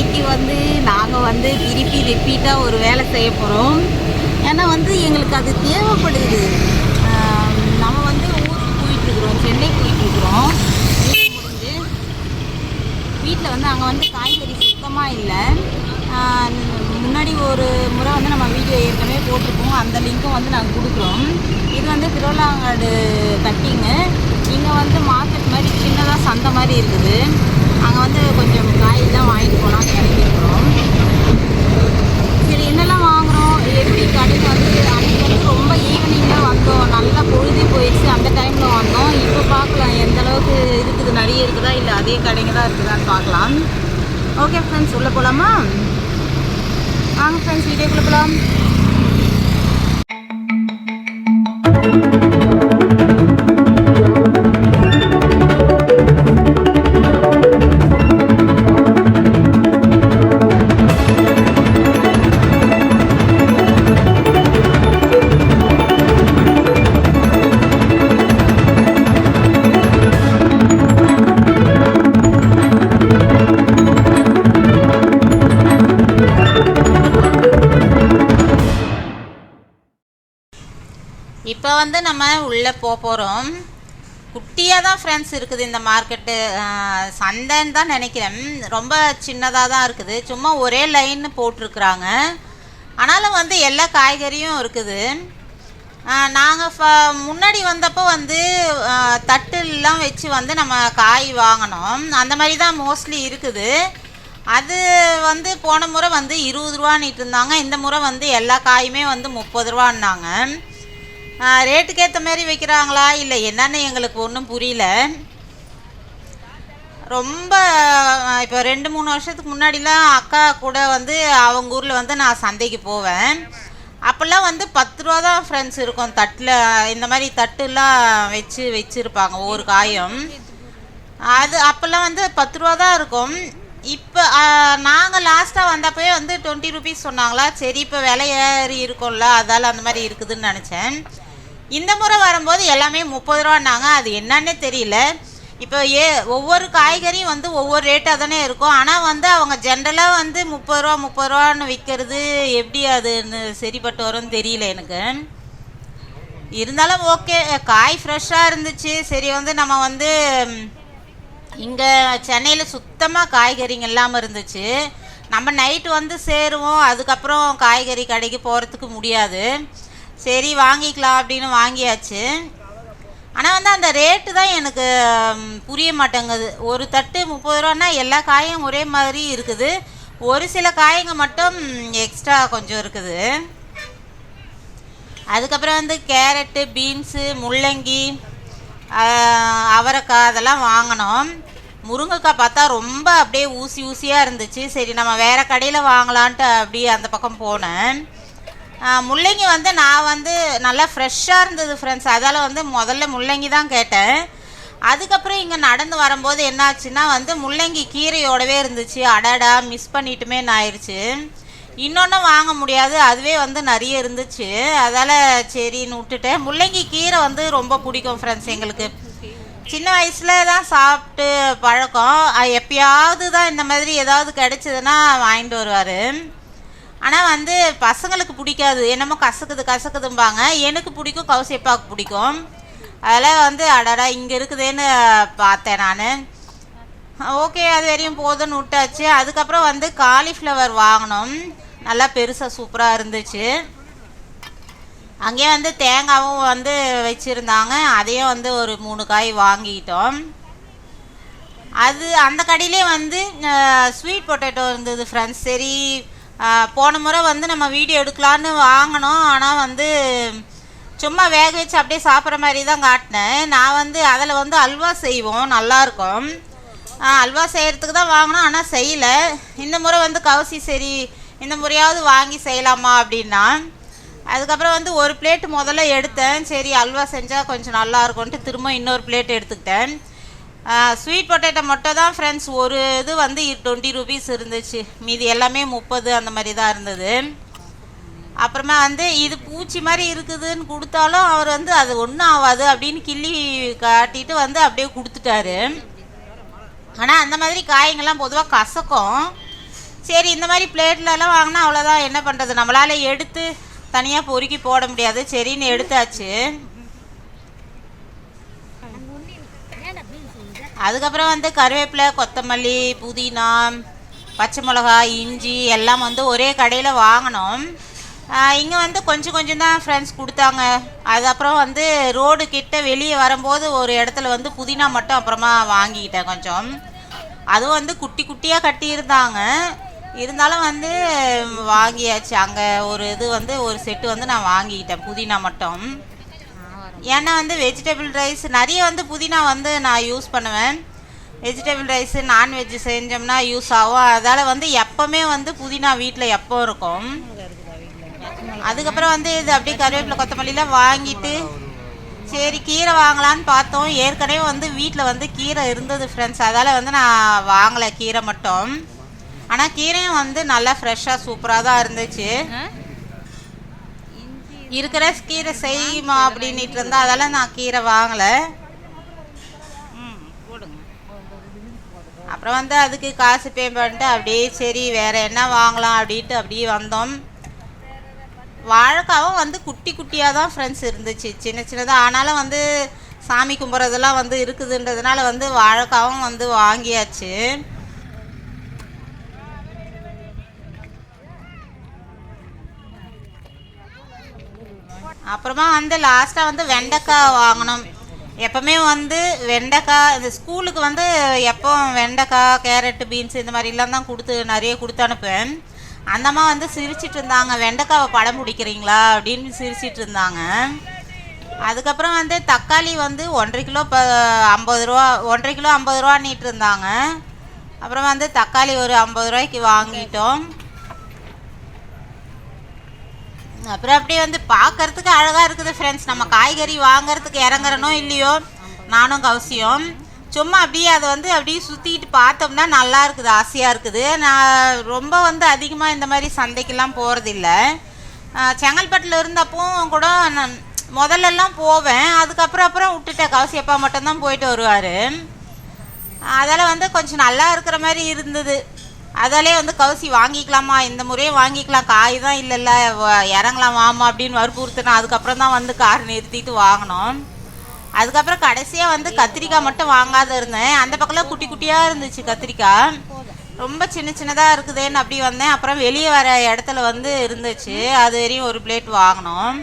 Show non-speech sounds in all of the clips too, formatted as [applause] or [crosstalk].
இன்னைக்கு வந்து நாங்கள் வந்து திருப்பி ரிப்பீட்டாக ஒரு வேலை செய்ய போகிறோம் ஏன்னா வந்து எங்களுக்கு அது தேவைப்படுது. நம்ம வந்து ஊருக்கு போயிட்டுருக்குறோம் சென்னை போயிட்டுருக்குறோம் முடிஞ்சு வீட்டில் வந்து அங்கே வந்து காய்கறி சுத்தமாக இல்லை. முன்னாடி ஒரு முறை வந்து நம்ம வீடியோ ஏற்கனவே போட்டிருக்கோம் அந்த லிங்க்கும் வந்து நாங்கள் கொடுக்குறோம். இது வந்து திருவள்ளாங்காடு கட்டிங்கு. இங்கே வந்து மார்க்கெட் மாதிரி சின்னதாக சந்தை மாதிரி இருக்குது. அங்கே வந்து கொஞ்சம் காயெல்லாம் வாங்கிட்டு போனால் கிளம்பிருக்கிறோம் சரி என்னெல்லாம் வாங்குறோம்? எப்படி கடைக்கு வந்து அன்றைக்கி வந்து ரொம்ப ஈவினிங்கில் வந்தோம். நல்லா பொழுதே போயிடுச்சு. அந்த டைமில் வந்தோம். இப்போ பார்க்கலாம் எந்த அளவுக்கு இருக்குது? நிறைய இருக்குதா இல்லை? அதே கடைங்க தான் இருக்குதான்னு பார்க்கலாம். ஓகே ஃப்ரெண்ட்ஸ் உள்ளே போகலாமா வாங்க ஃப்ரெண்ட்ஸ் வீடியோக்குள்ளே போகலாம் வந்து நம்ம உள்ளே போக போகிறோம் குட்டியாக தான் ஃப்ரெண்ட்ஸ் இருக்குது இந்த மார்க்கெட்டு சந்தைன்னு தான் நினைக்கிறேன். ரொம்ப சின்னதாக தான் இருக்குது. சும்மா ஒரே லைன் போட்டிருக்குறாங்க. ஆனாலும் வந்து எல்லா காய்கறியும் இருக்குது. நாங்கள் ஃப முன்னாடி வந்தப்போ வந்து தட்டுலாம் வச்சு வந்து நம்ம காய் வாங்கினோம். அந்த மாதிரி தான் மோஸ்ட்லி இருக்குது. அது வந்து போன முறை வந்து இருபது ரூபான்னுட்டு இருந்தாங்க. இந்த முறை வந்து எல்லா காயுமே வந்து முப்பது ரூபான்னாங்க. ரேட்டுக்கு ஏற்ற மாதிரி வைக்கிறாங்களா? இல்லை என்னன்னு எங்களுக்கு ஒன்றும் புரியல. ரொம்ப இப்போ ரெண்டு மூணு வருஷத்துக்கு முன்னாடிலாம் அக்கா கூட வந்து அவங்க ஊரில் வந்து நான் சந்தைக்கு போவேன். அப்போல்லாம் வந்து பத்து ரூபா தான் ஃப்ரெண்ட்ஸ் இருக்கும். தட்டில் இந்த மாதிரி தட்டுலாம் வச்சு வச்சுருப்பாங்க ஒவ்வொரு காயும். அது அப்போல்லாம் வந்து பத்து ரூபா தான் இருக்கும். இப்போ நாங்கள் லாஸ்ட்டாக வந்தப்போயே வந்து டுவெண்ட்டி ருபீஸ் சொன்னாங்களா? சரி இப்போ விலை ஏறி இருக்கும்ல அதால் அந்த மாதிரி இருக்குதுன்னு நினச்சேன். இந்த முறை வரும்போது எல்லாமே முப்பது ரூபான்னாங்க. அது என்னன்னே தெரியல. இப்போ ஏ ஒவ்வொரு காய்கறியும் வந்து ஒவ்வொரு ரேட்டாக தானே இருக்கும். ஆனால் வந்து அவங்க ஜென்ரலாக வந்து முப்பது ரூபா முப்பது ரூபான்னு விற்கிறது எப்படி அதுன்னு சரிப்பட்டு வரும்னு தெரியல எனக்கு. இருந்தாலும் ஓகே காய் ஃப்ரெஷ்ஷாக இருந்துச்சு. சரி வந்து நம்ம வந்து இங்கே சென்னையில் சுத்தமாக காய்கறிங்க இல்லாமல் இருந்துச்சு. நம்ம நைட்டு வந்து சேருவோம். அதுக்கப்புறம் காய்கறி கடைக்கு போகிறதுக்கு முடியாது. சரி வாங்கிக்கலாம் அப்படின்னு வாங்கியாச்சு. ஆனால் வந்து அந்த ரேட்டு தான் எனக்கு புரிய மாட்டேங்குது. ஒரு தட்டு முப்பது ரூபான்னா எல்லா காயும் ஒரே மாதிரி இருக்குது. ஒரு சில காய்ங்க மட்டும் எக்ஸ்ட்ரா கொஞ்சம் இருக்குது. அதுக்கப்புறம் வந்து கேரட்டு பீன்ஸு முள்ளங்கி அவரைக்காய் அதெல்லாம் வாங்கினோம். முருங்கைக்காய் பார்த்தா ரொம்ப அப்படியே ஊசி ஊசியாக இருந்துச்சு. சரி நம்ம வேறு கடையில் வாங்கலான்ட்டு அப்படியே அந்த பக்கம் போனேன். முள்ளங்கி வந்து நான் வந்து நல்லா ஃப்ரெஷ்ஷாக இருந்தது ஃப்ரெண்ட்ஸ் அதால் வந்து முதல்ல முள்ளங்கி தான் கேட்டேன். அதுக்கப்புறம் இங்கே நடந்து வரும்போது என்னாச்சுன்னா வந்து முள்ளங்கி கீரையோடவே இருந்துச்சு. அடடா மிஸ் பண்ணிட்டுமே ஆயிடுச்சு இன்னொன்று வாங்க முடியாது. அதுவே வந்து நிறைய இருந்துச்சு. அதால் சரின்னு விட்டுட்டேன். முள்ளங்கி கீரை வந்து ரொம்ப பிடிக்கும் ஃப்ரெண்ட்ஸ் எங்களுக்கு. சின்ன வயசில் தான் சாப்பிட்டு பழக்கம். எப்பயாவது தான் இந்த மாதிரி ஏதாவது கிடைச்சதுன்னா வாங்கிட்டு வருவார். ஆனால் வந்து பசங்களுக்கு பிடிக்காது. என்னமோ கசக்குது கசக்குதும்பாங்க. எனக்கு பிடிக்கும் கௌசியப்பாவுக்கு பிடிக்கும். அதெல்லாம் வந்து அடடா இங்கே இருக்குதேன்னு பார்த்தேன் நான். ஓகே அது வரையும் போதும்னு விட்டாச்சு. அதுக்கப்புறம் வந்து காலிஃப்ளவர் வாங்கினோம் நல்லா பெருசாக சூப்பராக இருந்துச்சு. அங்கேயே வந்து தேங்காவும் வந்து வச்சுருந்தாங்க. அதையும் வந்து ஒரு மூணு காய் வாங்கிட்டோம். அது அந்த கடையிலே வந்து ஸ்வீட் பொட்டேட்டோ இருந்தது ஃப்ரெண்ட்ஸ் சரி போன முறை வந்து நம்ம வீடியோ எடுக்கலான்னு வாங்கினோம். ஆனால் வந்து சும்மா வேக வச்சு அப்படியே சாப்பிட்ற மாதிரி தான் காட்டினேன். நான் வந்து அதில் வந்து அல்வா செய்வோம். நல்லாயிருக்கும் அல்வா செய்கிறதுக்கு தான் வாங்கினோம் ஆனால் செய்யலை. இந்த முறை வந்து கவசி சரி இந்த முறையாவது வாங்கி செய்யலாமா அப்படின்னா அதுக்கப்புறம் வந்து ஒரு பிளேட் முதல்ல எடுத்தேன். சரி அல்வா செஞ்சால் கொஞ்சம் நல்லாயிருக்கும்ன்ட்டு திரும்ப இன்னொரு பிளேட் எடுத்துக்கிட்டேன். ஸ்வீட் பொட்டேட்டோ மட்டும் தான் ஃப்ரெண்ட்ஸ் ஒரு இது வந்து டுவெண்ட்டி ருபீஸ் இருந்துச்சு. மீதி எல்லாமே முப்பது அந்த மாதிரி தான் இருந்தது. அப்புறமா வந்து இது பூச்சி மாதிரி இருக்குதுன்னு கொடுத்தாலும் அவர் வந்து அது ஒன்றும் ஆகாது அப்படின்னு கிள்ளி காட்டிட்டு வந்து அப்படியே கொடுத்துட்டாரு. ஆனால் அந்த மாதிரி காய்ங்கள்லாம் பொதுவாக கசக்கும். சரி இந்த மாதிரி பிளேட்லலாம் வாங்கினா அவ்வளோதான் என்ன பண்ணுறது நம்மளால் எடுத்து தனியாக பொறுக்கி போட முடியாது. சரின்னு எடுத்தாச்சு. அதுக்கப்புறம் வந்து கருவேப்பிலை கொத்தமல்லி புதினா பச்சை மிளகாய் இஞ்சி எல்லாம் வந்து ஒரே கடையில் வாங்கினோம். இங்கே வந்து கொஞ்சம் கொஞ்சம் தான் ஃப்ரெண்ட்ஸ் கொடுத்தாங்க. அதுக்கப்புறம் வந்து ரோடு கிட்ட வெளியே வரும்போது ஒரு இடத்துல வந்து புதினா மட்டும் அப்புறமா வாங்கிக்கிட்டேன் கொஞ்சம். அதுவும் வந்து குட்டி குட்டியாக கட்டியிருந்தாங்க. இருந்தாலும் வந்து வாங்கியாச்சு. அங்கே ஒரு இது வந்து ஒரு செட்டு வந்து நான் வாங்கிக்கிட்டேன் புதினா மட்டும். ஏன்னா வந்து வெஜிடபிள் ரைஸ் நிறைய வந்து புதினா வந்து நான் யூஸ் பண்ணுவேன். வெஜிடபிள் ரைஸு நான்வெஜ் செஞ்சோம்னா யூஸ் ஆகும். அதால் வந்து எப்போவுமே வந்து புதினா வீட்டில் எப்போ இருக்கும். அதுக்கப்புறம் வந்து இது அப்படியே கருவேப்பிலை கொத்தமல்லிலாம் வாங்கிட்டு சரி கீரை வாங்கலான்னு பார்த்தோம். ஏற்கனவே வந்து வீட்டில் வந்து கீரை இருந்தது ஃப்ரெண்ட்ஸ் அதால் வந்து நான் வாங்கலை கீரை மட்டும். ஆனால் கீரையும் வந்து நல்லா ஃப்ரெஷ்ஷாக சூப்பராக தான் இருந்துச்சு. இருக்கிற கீரை செய்யுமா அப்படின்ட்டு இருந்தா அதெல்லாம் நான் கீரை வாங்கலை. அப்புறம் வந்து அதுக்கு காசு பே பண்ணிட்டு அப்படியே சரி வேற என்ன வாங்கலாம் அப்படின்ட்டு அப்படியே வந்தோம். வாழைக்காவும் வந்து குட்டி குட்டியாக தான் ஃப்ரெண்ட்ஸ் இருந்துச்சு சின்ன சின்னதாக ஆனாலும் வந்து சாமி கும்பிட்றதெல்லாம் வந்து இருக்குதுன்றதுனால வந்து வாழைக்காவும் வந்து வாங்கியாச்சு. அப்புறமா வந்து லாஸ்ட்டாக வந்து வெண்டைக்காய் வாங்கினோம் எப்போவுமே வந்து வெண்டைக்காய் இந்த ஸ்கூலுக்கு வந்து எப்போ வெண்டைக்காய் கேரட்டு பீன்ஸ் இந்த மாதிரிலாம் தான் கொடுத்து நிறைய கொடுத்து அனுப்புவேன். அந்தம்மா வந்து சிரிச்சிட்டு இருந்தாங்க வெண்டைக்காவை படம் பிடிக்கிறீங்களா? அப்படின்னு சிரிச்சிட்டு இருந்தாங்க. அதுக்கப்புறம் வந்து தக்காளி வந்து ஒன்றரை கிலோ ப ஐம்பது ரூபா ஒன்றரை கிலோ ஐம்பது ரூபான்னிட்டு இருந்தாங்க. அப்புறம் வந்து தக்காளி ஒரு ஐம்பது ரூபாய்க்கு வாங்கிட்டோம். அப்புறம் அப்படியே வந்து பார்க்கறதுக்கு அழகாக இருக்குது ஃப்ரெண்ட்ஸ் நம்ம காய்கறி வாங்குறதுக்கு இறங்குறனோ இல்லையோ நானும் கௌசியம். சும்மா அப்படியே அதை வந்து அப்படியே சுற்றிட்டு பார்த்தோம்னா நல்லா இருக்குது ஆசையாக இருக்குது. நான் ரொம்ப வந்து அதிகமாக இந்த மாதிரி சந்தைக்கெல்லாம் போகிறதில்ல செங்கல்பட்டில் இருந்தப்போ கூட நான் முதல்லலாம் போவேன். அதுக்கப்புறம் அப்புறம் விட்டுட்டேன். கவுசியப்பா மட்டும்தான் போயிட்டு வருவார். அதெல்லாம் வந்து கொஞ்சம் நல்லா இருக்கிற மாதிரி இருந்தது. அதாலே வந்து கவுசி வாங்கிக்கலாமா? இந்த முறையே வாங்கிக்கலாம். காய் தான் இல்லைல்ல. வ- இறங்கலாம் வாமா அப்படின்னு வற்புறுத்தினா அதுக்கப்புறம் தான் வந்து கார் நிறுத்திட்டு வாங்கினோம் அதுக்கப்புறம் கடைசியாக வந்து கத்திரிக்காய் மட்டும் வாங்காத இருந்தேன். அந்த பக்கம்லாம் குட்டி குட்டியாக இருந்துச்சு கத்திரிக்காய். ரொம்ப சின்ன சின்னதாக இருக்குதேன்னு அப்படி வந்தேன். அப்புறம் வெளியே வர இடத்துல வந்து இருந்துச்சு. அது வரையும் ஒரு பிளேட் வாங்கினோம்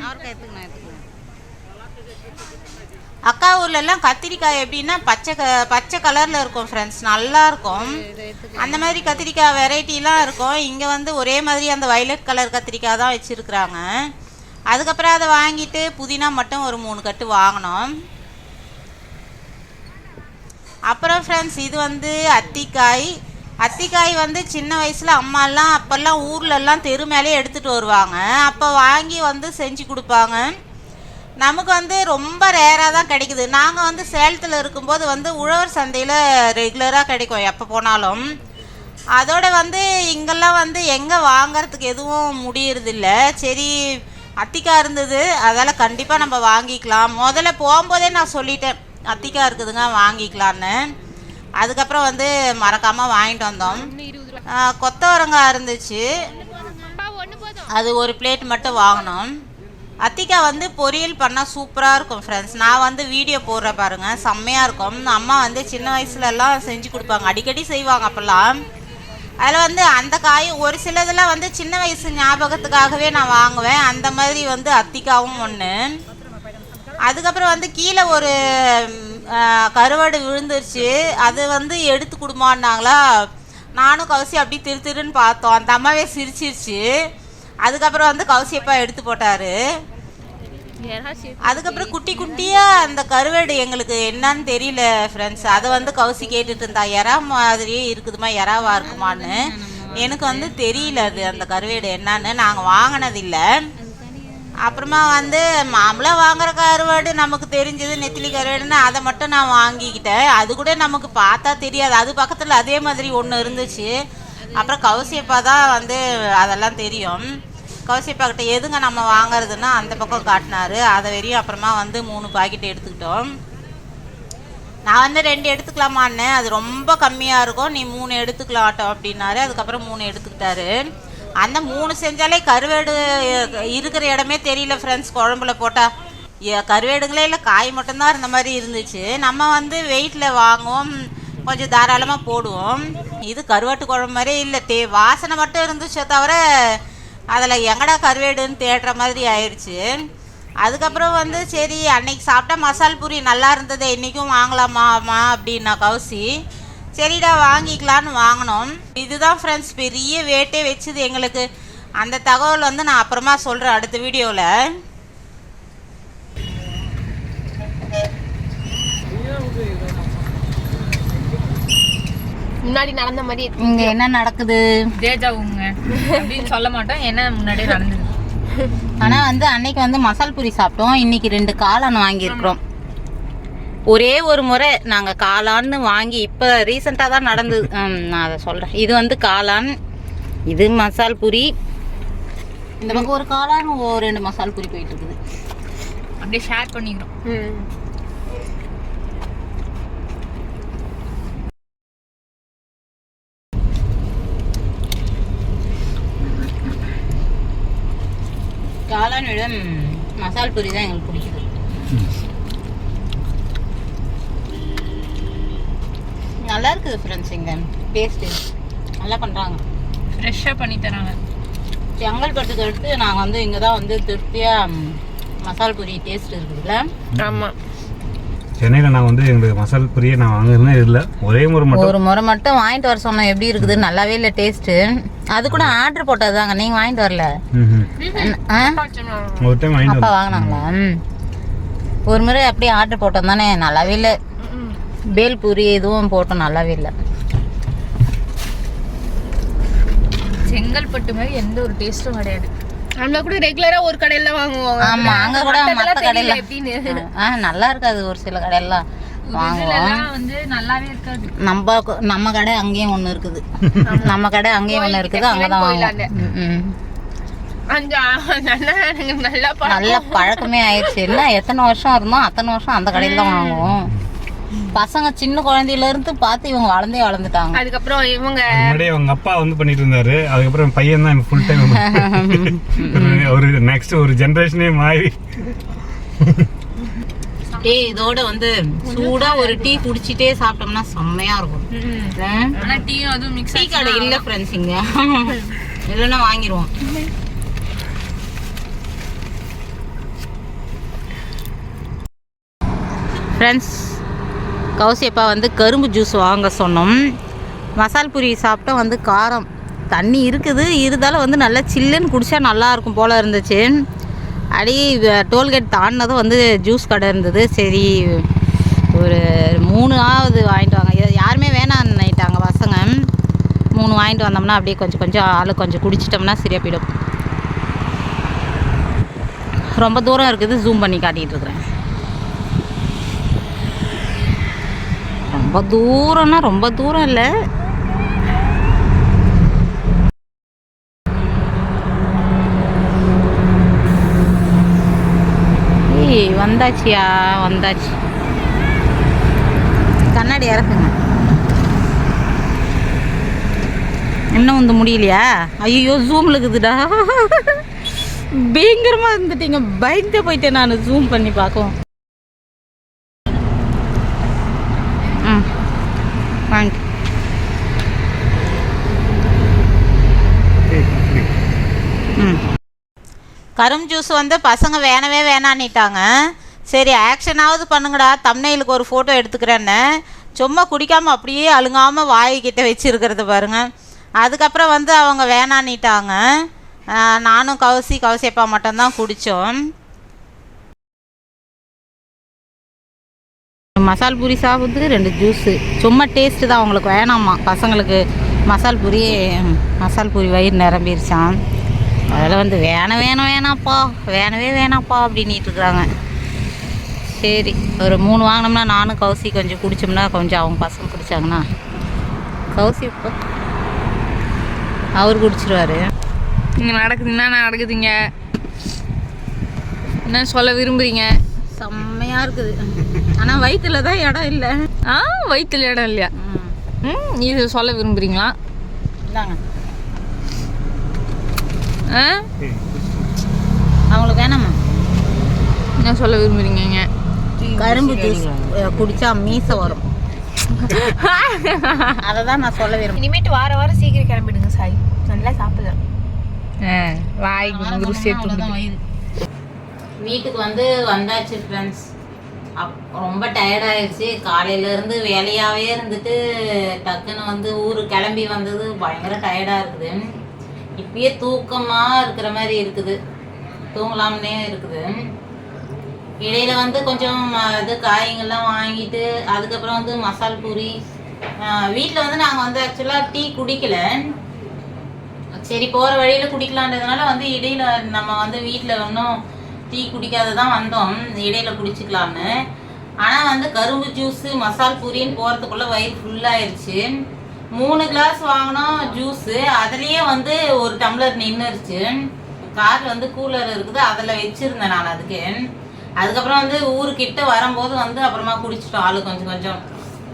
அக்கா ஊர்லலாம் கத்திரிக்காய் எப்படின்னா பச்சை க பச்சை கலரில் இருக்கும் ஃப்ரெண்ட்ஸ் நல்லா இருக்கும். அந்த மாதிரி கத்திரிக்காய் வெரைட்டிலாம் இருக்கும். இங்கே வந்து ஒரே மாதிரி அந்த வயலட் கலர் கத்திரிக்காய் தான் வச்சுருக்குறாங்க. அதுக்கப்புறம் அதை வாங்கிட்டு புதினா மட்டும் ஒரு மூணு கட்டு வாங்கினோம் அப்புறம் ஃப்ரெண்ட்ஸ் இது வந்து அத்திக்காய். அத்திக்காய் வந்து சின்ன வயசில் அம்மாலாம் அப்போல்லாம் ஊர்லெல்லாம் தெரு மேலே எடுத்துகிட்டு வருவாங்க. அப்போ வாங்கி வந்து செஞ்சு கொடுப்பாங்க. நமக்கு வந்து ரொம்ப ரேராக தான் கிடைக்குது. நாங்கள் வந்து சேலத்தில் இருக்கும்போது வந்து உழவர் சந்தையில் ரெகுலராக கிடைக்கும் எப்போ போனாலும். அதோட வந்து இங்கெல்லாம் வந்து எங்கே வாங்குறதுக்கு எதுவும் முடியறதில்ல. சரி அத்திக்காய் இருந்தது. அதால் கண்டிப்பாக நம்ம வாங்கிக்கலாம். முதல்ல போகும்போதே நான் சொல்லிட்டேன். அத்திக்காய் இருக்குதுங்க வாங்கிக்கலான்னு அதுக்கப்புறம் வந்து மறக்காமல் வாங்கிட்டு வந்தோம். கொத்தவரங்காய் இருந்துச்சு. அது ஒரு பிளேட் மட்டும் வாங்கினோம். அத்திக்காய் வந்து பொரியல் பண்ணால் சூப்பராக இருக்கும் ஃப்ரெண்ட்ஸ் நான் வந்து வீடியோ போடுறேன் பாருங்க. செம்மையாக இருக்கும். அம்மா வந்து சின்ன வயசுலலாம் செஞ்சு கொடுப்பாங்க. அடிக்கடி செய்வாங்க அப்போல்லாம். அதில் வந்து அந்த காய் ஒரு சிலதெல்லாம் வந்து சின்ன வயசு ஞாபகத்துக்காகவே நான் வாங்குவேன். அந்த மாதிரி வந்து அத்திக்காவும் ஒன்று அதுக்கப்புறம் வந்து கீழே ஒரு கருவாடு விழுந்துருச்சு. அது வந்து எடுத்து கொடுமான்னாங்களா? நானும் கவசி அப்படி திரு திருன்னு பார்த்தோம். அந்த அம்மாவே சிரிச்சிருச்சு. அதுக்கப்புறம் வந்து கௌசியப்பா எடுத்து போட்டாரு. அதுக்கப்புறம் குட்டி குட்டியா அந்த கருவேடு எங்களுக்கு என்னன்னு தெரியல ஃப்ரெண்ட்ஸ் அதை வந்து கௌசி கேட்டுட்டு இருந்தா எறா மாதிரியே இருக்குதுமா எறாவா இருக்குமான்னு. எனக்கு வந்து தெரியல அது அந்த கருவேடு என்னன்னு. நாங்கள் வாங்கினதில்லை. அப்புறமா வந்து மாம்பழம் வாங்குற கருவாடு நமக்கு தெரிஞ்சது நெத்திலி கருவாடுன்னு அதை மட்டும் நான் வாங்கிக்கிட்டேன். அது கூட நமக்கு பார்த்தா தெரியாது. அது பக்கத்தில் அதே மாதிரி ஒன்று இருந்துச்சு. அப்புறம் கௌசியப்பா தான் வந்து அதெல்லாம் தெரியும். கௌசியப்பா கிட்ட எதுங்க நம்ம வாங்குறதுன்னா அந்த பக்கம் காட்டினாரு. அதை வரையும் அப்புறமா வந்து மூணு பாக்கெட் எடுத்துக்கிட்டோம். நான் வந்து ரெண்டு எடுத்துக்கலாமான்னு அது ரொம்ப கம்மியாக இருக்கும். நீ மூணு எடுத்துக்கலாம் ஆட்டோ அப்படின்னாரு. அதுக்கப்புறம் மூணு எடுத்துக்கிட்டாரு. அந்த மூணு செஞ்சாலே கருவேடு இருக்கிற இடமே தெரியல ஃப்ரெண்ட்ஸ் குழம்புல போட்டால் கருவேடுங்களே இல்லை காய் மட்டும்தான் இருந்த மாதிரி இருந்துச்சு. நம்ம வந்து வெயிட்டில் வாங்குவோம். கொஞ்சம் தாராளமாக போடுவோம். இது கருவாட்டு குழம்பு மாதிரியே இல்லை. தே வாசனை மட்டும் இருந்துச்சே தவிர அதில் எங்கடா கருவேடுன்னு தேடுற மாதிரி ஆயிடுச்சு அதுக்கப்புறம் வந்து சரி அன்னைக்கு சாப்பிட்டா மசால் பூரி நல்லா இருந்தது இன்றைக்கும் வாங்கலாமா அம்மா அப்படின்னா கௌசி. சரிடா வாங்கிக்கலான்னு வாங்கினோம். இதுதான் ஃப்ரெண்ட்ஸ் பெரிய வேட்டே வச்சுது எங்களுக்கு. அந்த தகவல் வந்து நான் அப்புறமா சொல்கிறேன் அடுத்த வீடியோவில் முன்னாடி நடந்த மாதிரி இருக்கு. இங்கே என்ன நடக்குது? தேஜாவுங்க அப்படின்னு சொல்ல மாட்டோம். ஏன்னா முன்னாடியே நடந்தது? ஆனால் வந்து அன்னைக்கு வந்து மசால் பூரி சாப்பிட்டோம். இன்னைக்கு ரெண்டு காளான் வாங்கியிருக்கிறோம். ஒரே ஒரு முறை நாங்கள் காளான்னு வாங்கி இப்போ ரீசெண்டாக தான் நடந்தது. நான் அதை சொல்கிறேன் இது வந்து காளான். இது மசால் பூரி. இந்த பக்கம் ஒரு காளான் ஒரு ரெண்டு மசால் பூரி போயிட்டு இருக்குது. அப்படியே ஷேர் பண்ணிக்கிறோம். ம். காளான் விட ம், மசால் பூரி தான் எங்களுக்கு பிடிக்குது. நல்லா இருக்குது ஃப்ரெண்ட்ஸ் இங்கே. டேஸ்ட்டு நல்லா பண்ணுறாங்க ஃப்ரெஷ்ஷாக பண்ணி தராங்க. செங்கல்பட்டுக்கு அடுத்து நாங்கள் வந்து இங்கே தான் வந்து திருப்தியாக மசால் பூரி டேஸ்ட் இருக்குதுல்ல? ஆமா. சென்னையில் நான் வந்து எங்களுக்கு மசால் பூரியை நான் வாங்குறதே இல்லை. ஒரே முறை மட்டும். ஒரு முறை மட்டும் வாங்கிட்டு வர சொன்னோம் எப்படி இருக்குது? நல்லாவே இல்லை டேஸ்ட்டு அது கூட ஆர்டர் போட்டதுதாங்க. நீங்கள் வாங்கிட்டு வரல. ம்ஹும். ஆ? ஒரு டைம் வாங்கிட்டு அப்பா வாங்கினாங்களா. ஒரு முறை அப்படியே ஆர்டர் போட்டோம் தானே. நல்லாவே இல்லை. பேல் பூரி எதுவும் போட்டோம் நல்லாவே இல்லை. செங்கல்பட்டு மாதிரி எந்த ஒரு டேஸ்ட்டும் கிடையாது. நம்ம கூட ரெகுலரா ஒரு கடையில வாங்குவோம். ஆமா அங்க கூட மற்ற கடையில. நல்லா இருக்காது ஒரு சில கடையெல்லாம் வாங்குவோம் இதுலலாம் வந்து நல்லாவே இருக்காது. நம்ம நம்ம கடை அங்கேயும் ஒன்று இருக்குது. நம்ம கடை அங்கேயும் ஒன்று இருக்குது. அங்கே தான். வாங்குவோம் நல்லா எனக்கு நல்லா நல்ல பழக்கமே. ஆயிடுச்சு. என்ன எத்தனை வருஷம் இருந்தோம்? அத்தனை வருஷம் அந்த கடையில் தான் வாங்குவோம். பசங்க சின்ன குழந்தையில இருந்து பார்த்து இவங்க வளர்ந்தே வளர்ந்துட்டாங்க. அதுக்கப்புறம் இவங்க முன்னாடியே அவங்க அப்பா வந்து பண்ணிட்டு இருந்தாரு. அதுக்கப்புறம் பையன் தான் ஃபுல் டைம் [laughs] ஒரு நெக்ஸ்ட் ஒரு ஜென்ரேஷனே மாறி. டேய் இதோட வந்து சூடா ஒரு டீ குடிச்சிட்டே சாப்பிட்டோம்னா செம்மையா இருக்கும்? ஆனா டீயும் அதுவும் மிக்ஸ் டீ கடை இல்ல ஃப்ரெண்ட்ஸ் இங்க. [laughs] இல்லைன்னா வாங்கிடுவோம் ஃப்ரெண்ட்ஸ் கௌசியப்பா வந்து கரும்பு ஜூஸ் வாங்க சொன்னோம். மசால் பூரி சாப்பிட்டோம் வந்து காரம். தண்ணி இருக்குது. இருந்தாலும் வந்து நல்லா சில்லுன்னு குடிச்சா நல்லா இருக்கும் போல இருந்துச்சு. அடி டோல்கேட் தாண்டினதும் வந்து ஜூஸ் கடை இருந்தது. சரி ஒரு மூணு ஆவது வாங்கிட்டு வாங்க. இது யாருமே வேணாம் நினைட்டாங்க பசங்க. மூணு வாங்கிட்டு வந்தோம்னா அப்படியே கொஞ்சம் கொஞ்சம் ஆள் கொஞ்சம் குடிச்சிட்டோம்னா சரியாக போயிடும். ரொம்ப தூரம் இருக்குது ஜூம் பண்ணி காட்டிகிட்டு இருக்கிறேன். ரொம்ப தூரம்னா ரொம்ப தூரம் இல்லை. வந்தாச்சியா? வந்தாச்சு. கண்ணாடி இறக்குங்க. இன்னும் வந்து முடியலையா? ஐயோ ஜூமில் இருக்குதுடா பயங்கரமாக இருந்துட்டீங்க. பயந்து போயிட்டேன் நான். ஜூம் பண்ணி பார்க்கும் ம். வாங்க. ம். கரும் ஜூஸ் வந்து பசங்க வேணவே வேணான்னிட்டாங்க. சரி ஆக்ஷனாவது பண்ணுங்கடா. தம்னையிலுக்கு ஒரு ஃபோட்டோ எடுத்துக்கிறேன்னு. சும்மா குடிக்காமல் அப்படியே அழுங்காமல் வாய்கிட்ட வச்சிருக்கிறது பாருங்கள் அதுக்கப்புறம் வந்து அவங்க வேணான்னிட்டாங்க. நானும் கவுசி கவுசியப்பா மட்டும்தான் குடித்தோம் மசால் பூரி சாப்பிட்றதுக்கு ரெண்டு ஜூஸு சும்மா டேஸ்ட்டு தான் அவங்களுக்கு வேணாமா. பசங்களுக்கு மசால் பூரி மசால் பூரி வயிறு நிரம்பிருச்சான் அதில் வந்து வேணாம் வேணாம் வேணாப்பா. வேணவே வேணாப்பா அப்படின்ட்டு இருக்கிறாங்க சரி ஒரு மூணு வாங்கினோம்னா நானும் கௌசி கொஞ்சம் குடிச்சோம்னா கொஞ்சம் அவங்க பசங்க குடிச்சாங்கன்னா. கௌசி இப்போ அவர் குடிச்சிருவாரு. இங்க நடக்குது என்ன நடக்குதுங்க? என்ன சொல்ல விரும்புறீங்க? செம்மையாக இருக்குது. ஆனா வயிற்றுல தான் இடம் இல்லை. ஆ வயிற்றுல இடம் இல்லையா? ம். இது சொல்ல விரும்புறீங்களா? இந்தாங்க. ஆ? அவங்களுக்கு வேணாமா? என்ன சொல்ல விரும்புறீங்க கரும்பு ஜூஸ் குடிச்சா மீசை வரும். [laughs] அதை தான் நான் சொல்ல விரும்புகிறேன் இனிமேட்டு வார வாரம் சீக்கிரம் கிளம்பிடுங்க சாய். நல்லா சாப்பிடலாம் வாய் ருசியை வீட்டுக்கு வந்து வந்தாச்சு ஃப்ரெண்ட்ஸ் அப் ரொம்ப டயர்டாயிடுச்சு காலையிலேருந்து வேலையாகவே இருந்துட்டு டக்குன்னு வந்து ஊர் கிளம்பி வந்தது. பயங்கர டயர்டாக இருக்குது. இப்பயே தூக்கமாக இருக்கிற மாதிரி இருக்குது. தூங்கலாம்னே இருக்குது. இடையில வந்து கொஞ்சம் இது காய்கள்லாம் வாங்கிட்டு அதுக்கப்புறம் வந்து மசால் பூரி. வீட்டில் வந்து நாங்கள் வந்து ஆக்சுவலாக டீ குடிக்கல. சரி போகிற வழியில் குடிக்கலான்றதுனால வந்து இடையில நம்ம வந்து வீட்டில் ஒன்றும் டீ குடிக்காத தான் வந்தோம். இடையில குடிச்சிக்கலாம்னு. ஆனால் வந்து கரும்பு ஜூஸு மசால் பூரின்னு போகிறதுக்குள்ளே வயிறு ஃபுல்லாயிருச்சு மூணு கிளாஸ் வாங்கினோம் ஜூஸு அதுலேயே வந்து ஒரு டம்ளர் நின்றுருச்சு கார் வந்து கூலர் இருக்குது. அதில் வச்சுருந்தேன் நான் அதுக்கு. அதுக்கப்புறம் வந்து ஊருக்கிட்ட வரும்போது வந்து அப்புறமா குடிச்சிட்டோம் ஆளு கொஞ்சம் கொஞ்சம்.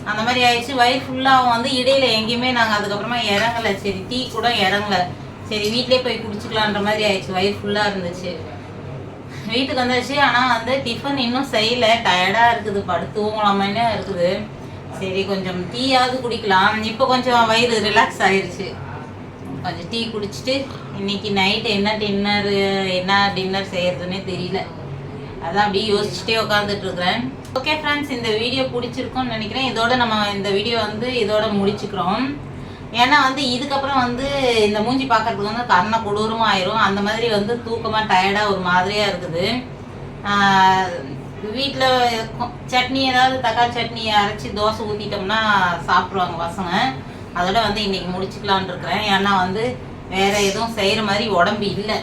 அந்த மாதிரி ஆயிடுச்சு. வயிறு ஃபுல்லாக வந்து இடையில எங்கேயுமே நாங்கள் அதுக்கப்புறமா இறங்கல. சரி டீ கூட இறங்கல. சரி வீட்டிலே போய் குடிச்சிக்கலான்ற மாதிரி ஆயிடுச்சு. வயிறு ஃபுல்லாக இருந்துச்சு. வீட்டுக்கு வந்துடுச்சு ஆனால் வந்து டிஃபன் இன்னும் செய்யல. டயர்டாக இருக்குது. படுத்து தூங்கலாமேனே இருக்குது. சரி கொஞ்சம் டீயாவது குடிக்கலாம். இப்போ கொஞ்சம் வயிறு ரிலாக்ஸ் ஆயிடுச்சு கொஞ்சம் டீ குடிச்சிட்டு இன்னைக்கு நைட்டு என்ன டின்னர் என்ன டின்னர் செய்யறதுன்னே தெரியல. அதான் அப்படியே யோசிச்சுட்டே உட்காந்துட்டு இருக்கிறேன் ஓகே ஃப்ரெண்ட்ஸ் இந்த வீடியோ பிடிச்சிருக்கும்னு நினைக்கிறேன். இதோட நம்ம இந்த வீடியோ வந்து இதோட முடிச்சுக்கிறோம். ஏன்னா வந்து இதுக்கப்புறம் வந்து இந்த மூஞ்சி பார்க்கறதுக்கு வந்து கண்ணை கொடூரமாக ஆயிரும். அந்த மாதிரி வந்து தூக்கமாக டயர்டாக ஒரு மாதிரியாக இருக்குது. வீட்டில் சட்னி ஏதாவது தக்காளி சட்னி அரைச்சி தோசை ஊற்றிட்டோம்னா சாப்பிடுவாங்க பசங்க. அதோட வந்து இன்னைக்கு முடிச்சுக்கலான் இருக்கிறேன். ஏன்னா வந்து வேற எதுவும் செய்கிற மாதிரி உடம்பு இல்லை.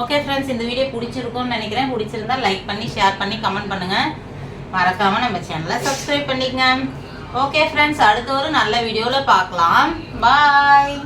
ஓகே ஃப்ரெண்ட்ஸ் இந்த வீடியோ பிடிச்சிருக்கும்னு நினைக்கிறேன். பிடிச்சிருந்தா லைக் பண்ணி ஷேர் பண்ணி கமெண்ட் பண்ணுங்க. மறக்காம நம்ம சேனலை சப்ஸ்கிரைப் பண்ணிக்கங்க. ஓகே ஃப்ரெண்ட்ஸ் அடுத்த ஒரு நல்ல வீடியோவில் பார்க்கலாம். பாய்